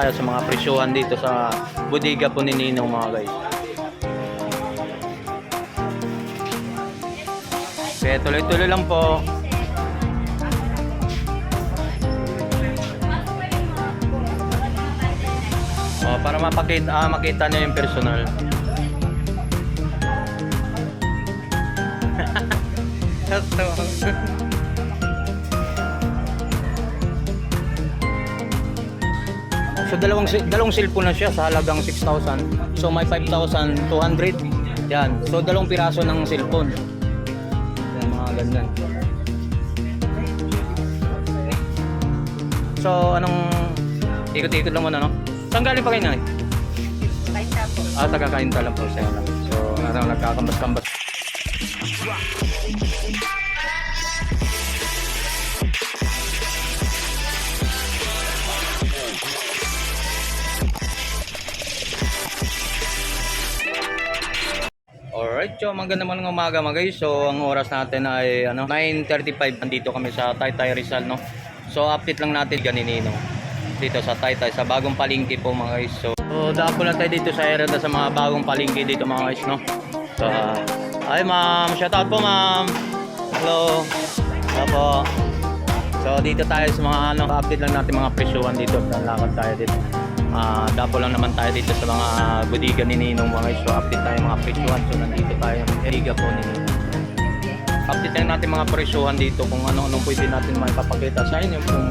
tayo sa mga presyuhan dito sa bodega po ni Ninong mga guys. Kaya tuloy-tuloy lang po. Oh, para mapakita, ah, makita niyo yung personal. Ito. So dalawang si- dalawang cellphone na siya sa halagang 6,000. So may 5,200. Yan. So dalawang piraso ng cellphone. Yan mga ganyan. So anong ikot-ikot lang muna no? Saan galing pa kayo nanay? Kainta po. Ah, taga-kainta lang po siya. So ano, nagkakambas-kambas. Alright, so maganda mga umaga mga guys. So ang oras natin ay ano, 9.35. Nandito kami sa Taytay Rizal, no? So update lang natin ganinino. Dito sa Taytay, sa bagong palengke po mga guys. So, so dapo lang tayo dito sa area sa mga bagong palengke dito mga guys, no? So, ah, ay ma'am, shout out po ma'am. Hello. Hello po. So dito tayo sa mga ano, update lang natin mga presyuhan dito. Lalakad tayo dito. Ah, dapo lang naman tayo dito sa mga budiga ni Ninong mga. So update tayo mga presyuhan. So nandito tayo sa area po ni. Update lang natin mga presyuhan dito kung ano-anong pwede natin maipapakita sa inyo kung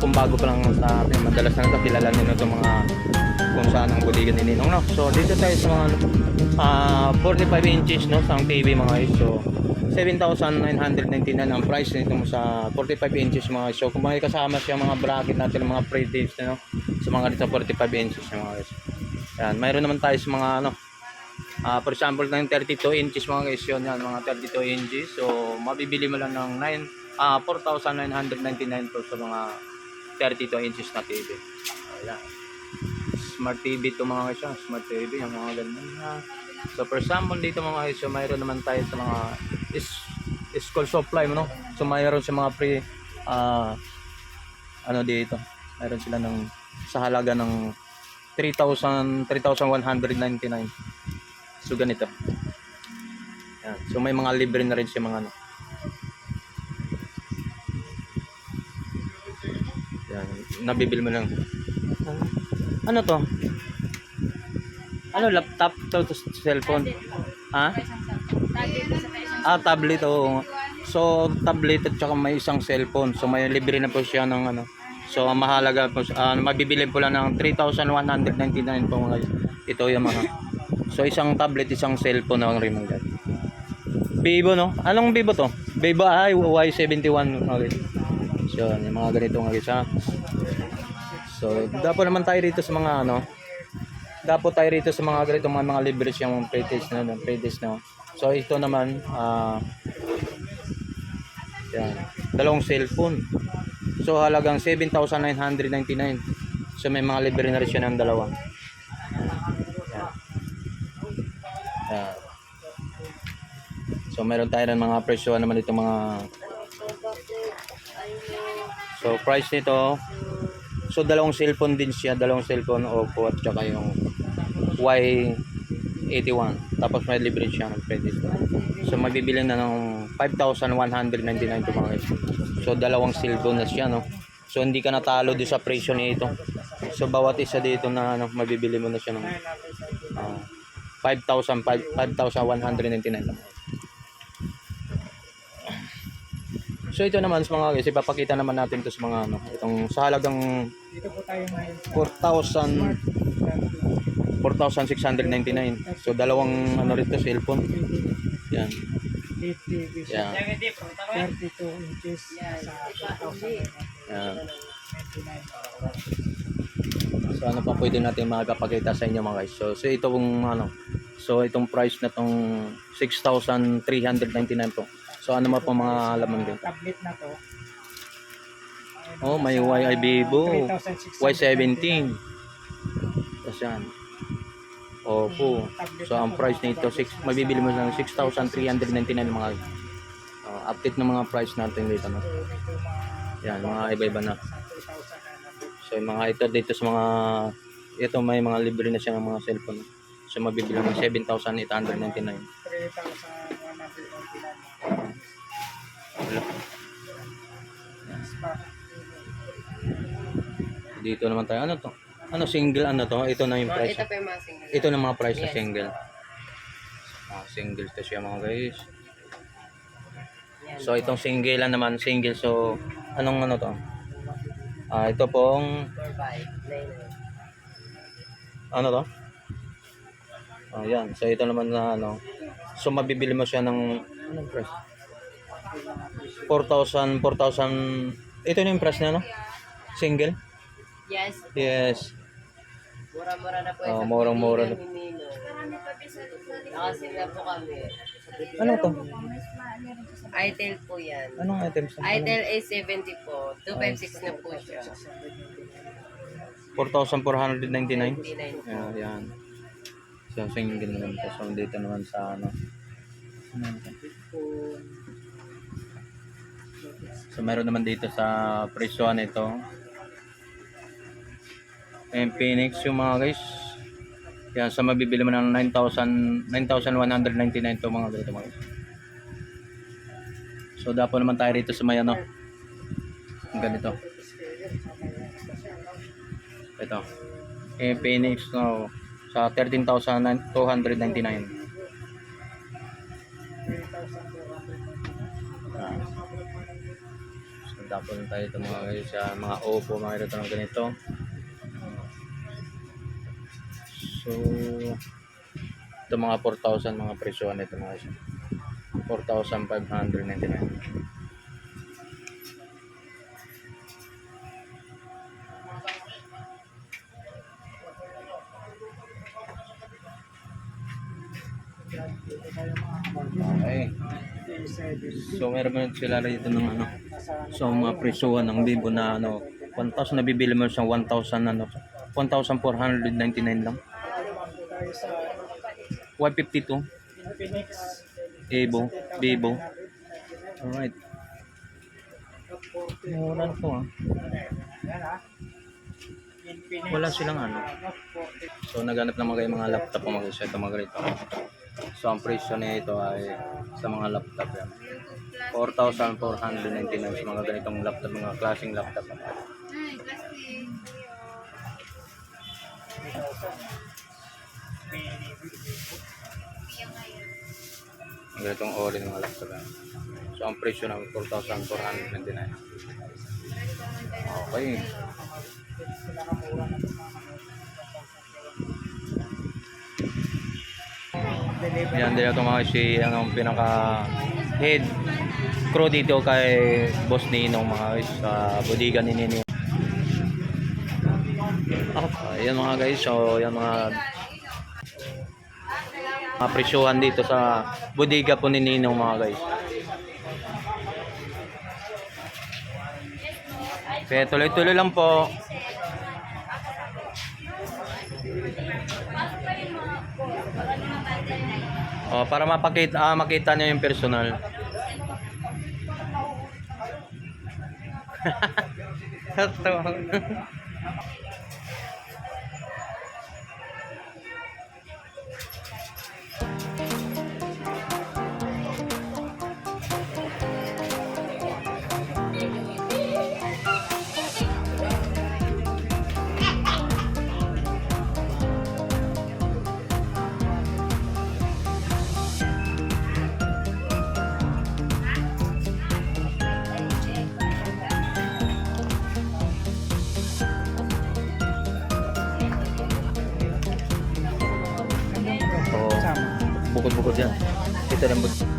kung bago pa lang sa atin. Madalas na nakakilala nyo itong mga kung saan ang budiga ni Ninong. No? So dito tayo sa mga ah 45 inches no, sa TV mga guys. So 7,999 ang price nito mo sa 45 inches mga guys. So kung may kasama siya mga bracket natin mga pre-tapes no, sa mga dito 45 inches mga guys. Yan, mayroon naman tayo sa mga ano Ah, for example, ng 32 inches mga guys, yun yan, mga 32 inches. So, mabibili mo lang ng 9, ah 4,999 po sa mga 32 inches na TV. Ayan. Smart TV to mga guys, yan. Smart TV, yung mga ganun na. So, for example, dito mga guys, so mayroon naman tayo sa mga is, school supply no? So, mayroon sa mga pre, ah ano dito, mayroon sila ng sa halaga ng 3,000 3,199. So ganito. Yan. So may mga libre na rin siya mga ano. Yan, nabibili mo lang. Ano to? Ano laptop to, to cellphone? Ha? Ah, tablet oh. So tablet at saka may isang cellphone. So may libre na po siya ng ano. So mahalaga po uh, mabibili po lang ng 3,199 po mga ito yung mga So isang tablet, isang cellphone ang remote. Vivo no? Anong Vivo to? Vivo ay Y71 okay. So yung mga ganito nga guys ha. So dapo naman tayo dito sa mga ano. Dapo tayo rito sa mga ganito mga mga libre siyang pre-test na pre-test na. So ito naman ah yan, dalawang cellphone. So halagang 7,999. So may mga libre na rin siya ng dalawa. Yan. Yan. So meron tayo ng mga presyo naman itong mga So price nito So dalawang cellphone din siya, dalawang cellphone Oppo at saka yung Y81. Tapos may libre siya ng credit. So mabibili na ng 5,199 to mga guys. So dalawang cellphone na siya no. So hindi ka natalo doon sa presyo nito. So bawat isa dito na ano, mabibili mo na siya ng ah, 5,000 5,199 lang. So ito naman sa mga guys, ipapakita naman natin to sa mga ano, itong sa halagang Dito po tayo ngayon. 4,000 4,699. So dalawang ano rito cellphone. Yan. 8 Yan. 32 inches sa 4,099. Yan. So ano pa pwede natin makapakita sa inyo mga guys. So, so ito pong ano. So itong price na tong 6,399 po. So ano ma po mga laman din? Tablet na to. Oh, may YI Vivo. 3,699. Y17. Tapos yan. Opo. So ang price nito, six, mabibili mo lang 6,399 mga uh, update ng mga price natin dito. No? Yan, mga iba-iba na. So yung mga ito dito sa mga ito may mga libre na siya ng mga cellphone. So mabibili mo 7,899. 3,199. Spark. Dito naman tayo. Ano to? Ano single ano to? Ito na yung Mga- price. Ito pa yung mga single. Ito na mga price na Yes. single. Ah, single to siya mga guys. So itong single lang naman, single. So anong ano to? Ah, ito pong 4,599. ano to? Ayan. So ito naman na ano. So mabibili mo siya ng anong price? 4,000, 4,000. Ito na yung price na no? Single? Yes. Yes. Mura-mura na po. Oh, murang-mura na. Nakasila po kami. Ano to? Itel po yan. Anong items? Itel A70 po. 256 na po siya. 4,499? 29 po. Ayan, yan. So, single naman to. So, dito naman sa ano. Ano? So, meron naman dito sa presyoan ito. And Phoenix yung mga guys. Yan, sa mabibili mo ng 9,000 9,199 to mga ganito mga guys. So, dapo naman tayo rito sa may ano. Ang ganito. Ito. Eh, Phoenix no, sa 13,299. Ah. So, dapat lang tayo ito mga guys sa mga Oppo, mga ito ng ganito. So, ito mga 4,000 mga presyo nito mga guys. 4,599. Okay. So, meron sila rito ng ano. So, mga presyohan ng Vivo na ano, 1,000 nabibili mo siyang 1,000 ano, 1,499 lang. Tayo sa 152 Phoenix. Evo, Vivo. Alright. Mura na to ah. Wala silang ano. So, naghanap naman kayo mga laptop mga guys. Ito mga ganito. So, ang presyo nito ay sa mga laptop yan. 4,499 sa mga ganitong laptop, mga klaseng laptop. Ang ganitong ori ng mga laptop yan. So, ang presyo ng 4,499. Okay. Yan din ito mga si ang pinaka head crew dito kay Boss Ninong mga guys sa bodega ni Nino. Ah, yan mga guys, so yan mga mga presyuhan dito sa bodega po ni Ninong mga guys. Kaya tuloy-tuloy lang po. Oh, para mapakita ah, makita niyo yung personal. Tawa. Oh, bukod-bukod yan. Kita lang bukod.